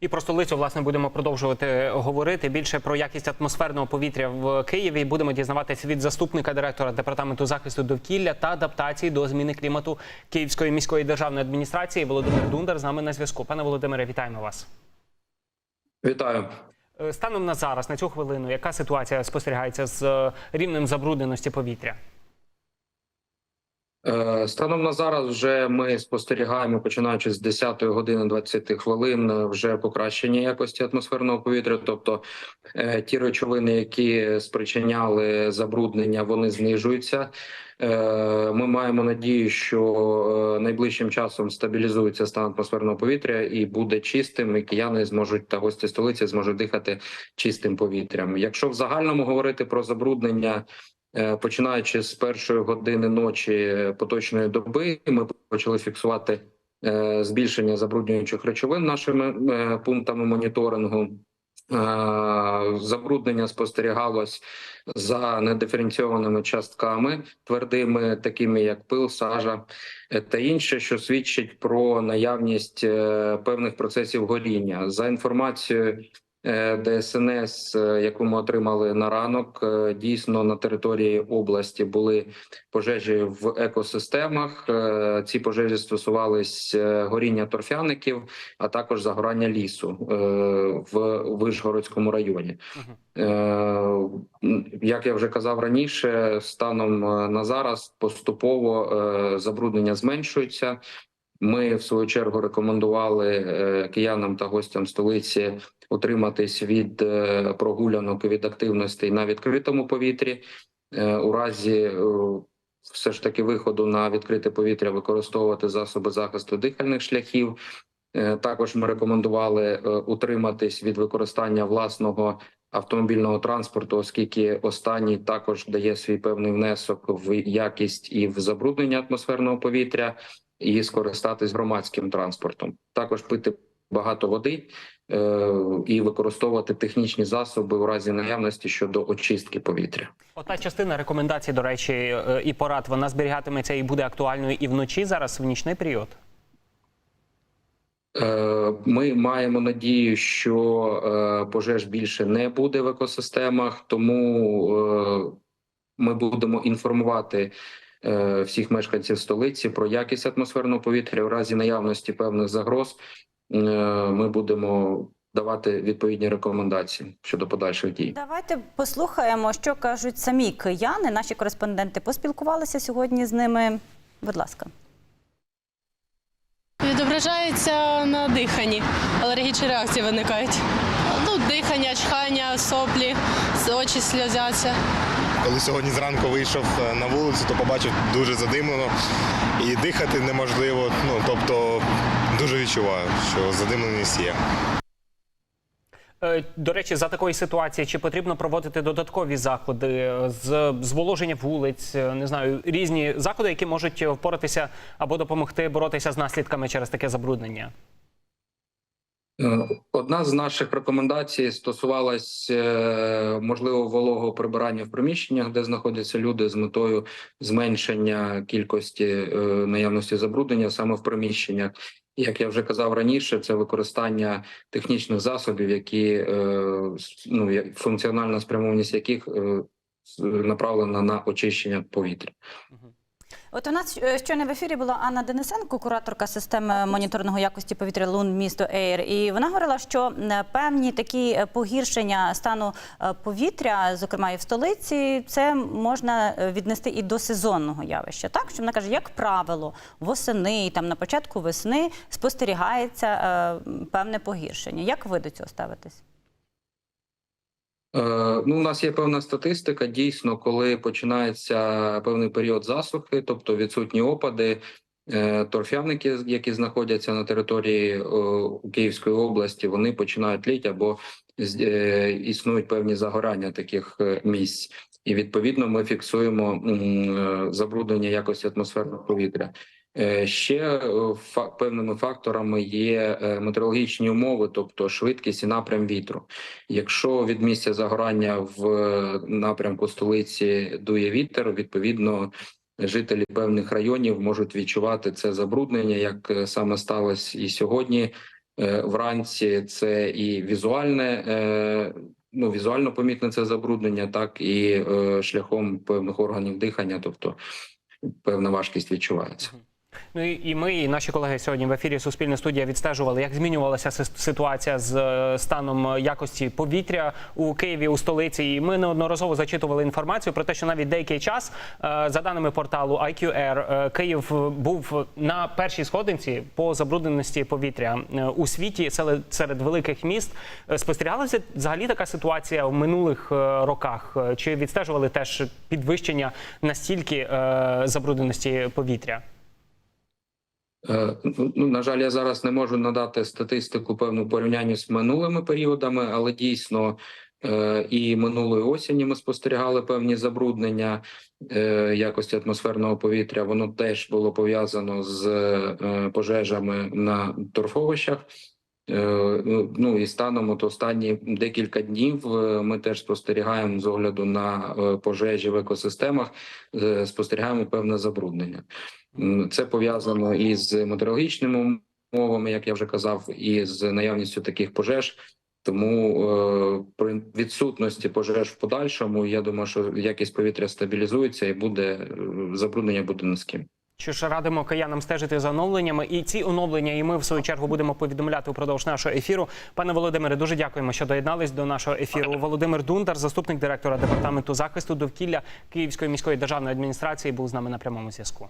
І про столицю власне будемо продовжувати говорити більше про якість атмосферного повітря в Києві. Будемо дізнаватися від заступника директора департаменту захисту довкілля та адаптації до зміни клімату Київської міської державної адміністрації. Володимир Дундар з нами на зв'язку. Пане Володимире, вітаємо вас. Вітаю. Е, Станом на зараз, на цю хвилину, яка ситуація спостерігається з е, рівнем забрудненості повітря? Е, Станом на зараз вже ми спостерігаємо, починаючи з 10 години 20 хвилин, е, вже покращення якості атмосферного повітря. Тобто е, ті речовини, які спричиняли забруднення, вони знижуються. Ми маємо надію, що найближчим часом стабілізується стан атмосферного повітря і буде чистим. І кияни зможуть та гості столиці зможуть дихати чистим повітрям. Якщо в загальному говорити про забруднення. Е, Починаючи з першої години ночі поточної доби, ми почали фіксувати е, збільшення забруднюючих речовин нашими е, пунктами моніторингу. Е, Забруднення спостерігалось за недиференційованими частками твердими, такими як пил, сажа е, та інше, що свідчить про наявність е, певних процесів горіння. За інформацією Е, ДСНС, е, яку ми отримали на ранок, е, дійсно на території області були пожежі в екосистемах. Е, Ці пожежі стосувались е, горіння торфяників, а також загорання лісу е, в Вишгородському районі. Е, Як я вже казав раніше, станом е, на зараз поступово е, забруднення зменшується. Ми в свою чергу рекомендували е, киянам та гостям столиці утриматись від е, прогулянок від активностей на відкритому повітрі. Е, У разі е, все ж таки виходу на відкрите повітря використовувати засоби захисту дихальних шляхів. Також ми рекомендували утриматись від використання власного автомобільного транспорту, оскільки останній також дає свій певний внесок в якість і в забруднення атмосферного повітря, і скористатись громадським транспортом. Також пити багато води і використовувати технічні засоби у разі наявності щодо очистки повітря. Ота частина рекомендацій, до речі, е, і порад, вона зберігатиметься і буде актуальною і вночі зараз в нічний період. Е, Ми маємо надію, що е, пожеж більше не буде в екосистемах, тому е, ми будемо інформувати е, всіх мешканців столиці про якість атмосферного повітря. У разі наявності певних загроз е, ми будемо давати відповідні рекомендації щодо подальших дій. Давайте послухаємо, що кажуть самі кияни. Наші кореспонденти поспілкувалися сьогодні з ними. Будь ласка. Відображається на диханні. Алергічні реакції виникають. Ну, дихання, чхання, соплі, очі сльозяться. Коли сьогодні зранку вийшов е, на вулицю, то побачив дуже задимлено і дихати неможливо. Ну тобто дуже відчуваю, що задимленість є. Е, До речі, за такої ситуації чи потрібно проводити додаткові заходи е, з зволоження вулиць, не знаю, різні заходи, які можуть впоратися або допомогти боротися з наслідками через таке забруднення? Е, Одна з наших рекомендацій стосувалась е, можливо вологого прибирання в приміщеннях, де знаходяться люди з метою зменшення кількості е, наявності забруднення саме в приміщеннях. Як я вже казав раніше, це використання технічних засобів, які ну функціональна спрямованість яких направлена на очищення повітря. От у нас е, щойно в ефірі була Анна Денисенко, кураторка системи моніторингу якості повітря Лун місто Ейр. І вона говорила, що е, певні такі е, погіршення стану повітря, зокрема і в столиці, це можна віднести і до сезонного явища. Так що вона каже, як правило, восени там на початку весни спостерігається певне погіршення. Як ви до цього ставитесь? Е, Ну, у нас є певна статистика. Дійсно, коли починається певний період засухи, тобто відсутні опади, е, торфяники, які знаходяться на території е, Київської області, вони починають тліти або існують певні загорання таких місць. І відповідно ми фіксуємо забруднення якості атмосферного повітря. Е, Ще е, певними факторами є е, метеорологічні умови, тобто швидкість і напрям вітру. Якщо від місця загорання в напрямку столиці дує вітер, відповідно жителі певних районів можуть відчувати це забруднення, як саме сталося і сьогодні Вранці це і візуальне, ну візуально помітне це забруднення, так і шляхом певних органів дихання, тобто певна важкість відчувається. Ну і ми, і наші колеги сьогодні в ефірі Суспільна студія відстежували, як змінювалася ситуація з е, станом якості повітря у Києві у столиці. І ми неодноразово зачитували інформацію про те, що навіть деякий час, е, за даними порталу IQR, е, Київ був на першій сходинці по забрудненості повітря е, у світі серед, великих міст. Е, Спостерігалася взагалі така ситуація в минулих е, роках? Е, Чи відстежували теж підвищення настільки е, забрудненості повітря? Е, Ну, на жаль, я зараз не можу надати статистику певну порівняння з минулими періодами, але дійсно е, і минулої осені ми спостерігали певні забруднення е, якості атмосферного повітря. Воно теж було пов'язано з пожежами на торфовищах. Е, ну, Ну і станом от останні декілька днів е, ми теж спостерігаємо з огляду на е, пожежі в екосистемах, спостерігаємо певне забруднення. Це пов'язано із метеорологічними умовами, як я вже казав, і з наявністю таких пожеж. Тому при відсутності пожеж в подальшому, я думаю, що якість повітря стабілізується і буде забруднення буде низьким. Що ж радимо киянам стежити за оновленнями, і ці оновлення, і ми в свою чергу будемо повідомляти упродовж нашого ефіру. Пане Володимире, дуже дякуємо, що доєднались до нашого ефіру. Володимир Дундар, заступник директора департаменту захисту довкілля Київської міської державної адміністрації, був з нами на прямому зв'язку.